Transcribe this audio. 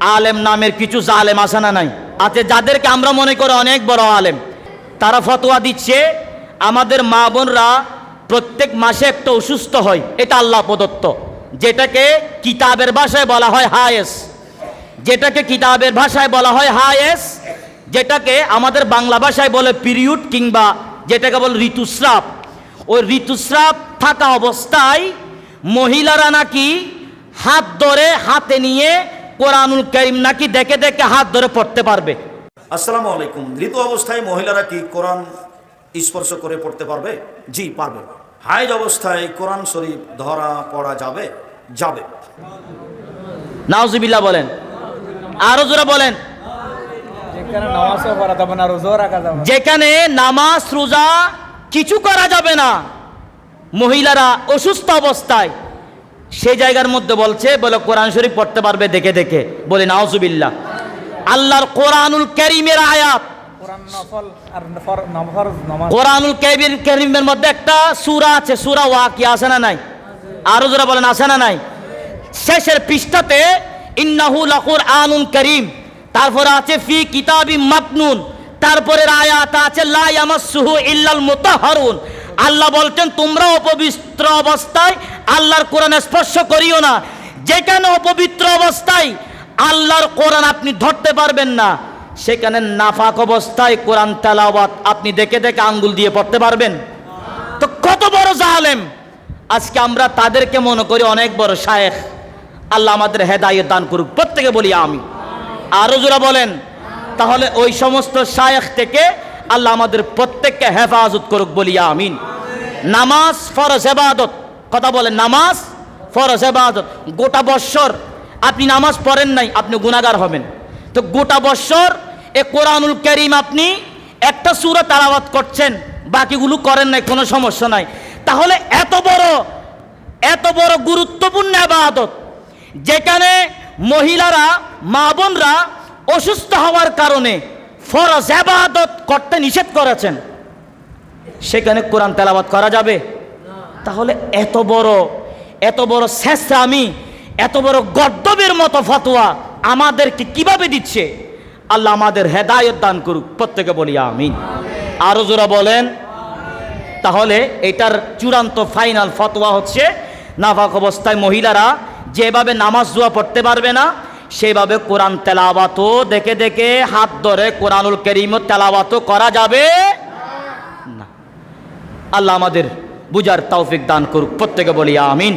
আলেম নামের কিছু জালেম আছে না নাই? আছে যাদেরকে আমরা মনে করি অনেক বড় আলেম, তারা ফতোয়া দিচ্ছে, আমাদের মা বোনরা প্রত্যেক মাসে একটা অসুস্থ হয়, এটা আল্লাহ প্রদত্ত। যেটাকে কিতাবের ভাষায় বলা হয় হায়েস। যেটাকে কিতাবের ভাষায় বলা হয় হায়েস, যেটাকে আমাদের বাংলা ভাষায় বলে পিরিয়ড কিংবা যেটাকে বলে ঋতুস্রাব। ওই ঋতুস্রাব থাকা অবস্থায় মহিলারা নাকি হাত ধরে হাতে নিয়ে কোরআনুল করিম নাকি দেখে দেখে হাত ধরে পড়তে পারবে? আসসালামু আলাইকুম। ঋতু অবস্থায় মহিলারা কি কোরআন স্পর্শ করে পড়তে পারবে? জি পারবে। হাইজ অবস্থায় কোরআন শরীফ ধরা পড়া যাবে? যাবে। নাউজুবিল্লাহ বলেন। আরও জোরে বলেন। যেখানে নামাজও পড়া যাবে না রোজাও রাখা যাবে যেখানে নামাজ রোজা কিছু করা যাবে না মহিলারা অসুস্থ অবস্থায় সেই জায়গার মধ্যে বলছে বলে কোরআন শরীফ পড়তে পারবে দেখে দেখে। বলে নাওজুবিল্লাহ আল্লাহর কোরআনুল করিমের আয়াত। কোরআনুল কেবির করিমের মধ্যে একটা সূরা আছে সূরা ওয়াকি আছে না নাই? আরও যারা বলেন আছে না নাই? শেষের পৃষ্ঠাতে ইন্নাহু লাকুর আনুন করিম। তারপরে আছে ফি কিতাবি মাকনুন। তারপরের আয়াত আছে লা ইয়ামাসসুহু ইল্লাল মুতাহহারুন আল্লাহ বলছেন, তোমরা অপবিত্র অবস্থায় আল্লাহর কোরআন স্পর্শ করিও না। যেখানে অপবিত্র অবস্থায় আল্লাহর কোরআন আপনি ধরতে পারবেন না, সেখানে নাফাক অবস্থায় কোরআন তেলাওয়াত আপনি দেখে দেখে আঙ্গুল দিয়ে পড়তে পারবেন। তো কত বড় জালেম। আজকে আমরা তাদেরকে মনে করি অনেক বড় শায়েখ। আল্লাহ আমাদের হেদায়ত দান করুক। প্রত্যেকে বলি আমি আরও জোরা বলেন। তাহলে ওই সমস্ত শায়েখ থেকে আল্লাহ আমাদের প্রত্যেককে হেফাজত করুক বলি আমিন। নামাজ ফরজ এবাদত। কথা বলেন, নামাজ ফরজ এবাদত। গোটা বৎসর আপনি নামাজ পড়েন নাই, আপনি গুনাগার হবেন। তো গোটা বৎসর এ কোরআনুল করিম আপনি একটা সুরা তালাবাত করছেন, বাকিগুলো করেন নাই, কোনো সমস্যা নাই। তাহলে এত বড় এত বড় গুরুত্বপূর্ণ আবাদত যেখানে মহিলারা, মা বোনরা অসুস্থ হওয়ার কারণে ফরজ আবাদত করতে নিষেধ করেছেন। সেখানে কোরআন তেলাবাত করা যাবে। তাহলে এত বড় এত বড় শেষরা আমি, এত বড় গদ্দবের মতো ফতোয়া আমাদেরকে কীভাবে দিচ্ছে? আল্লাহ আমাদের হেদায়ত দান করুক, প্রত্যেকে বলি আমিন। আরও জোরা বলেন। তাহলে এটার চূড়ান্ত ফাইনাল ফতোয়া হচ্ছে, নাফাক অবস্থায় মহিলারা যেভাবে নামাজ দোয়া পড়তে পারবে না, সেভাবে কোরআন তেলাওয়াতও দেখে দেখে হাত ধরে কোরআনুল করিম তেলাওয়াতও করা যাবে। আল্লাহ আমাদের বুজার তৌফিক দান করুক। প্রত্যেকে বলি আমিন।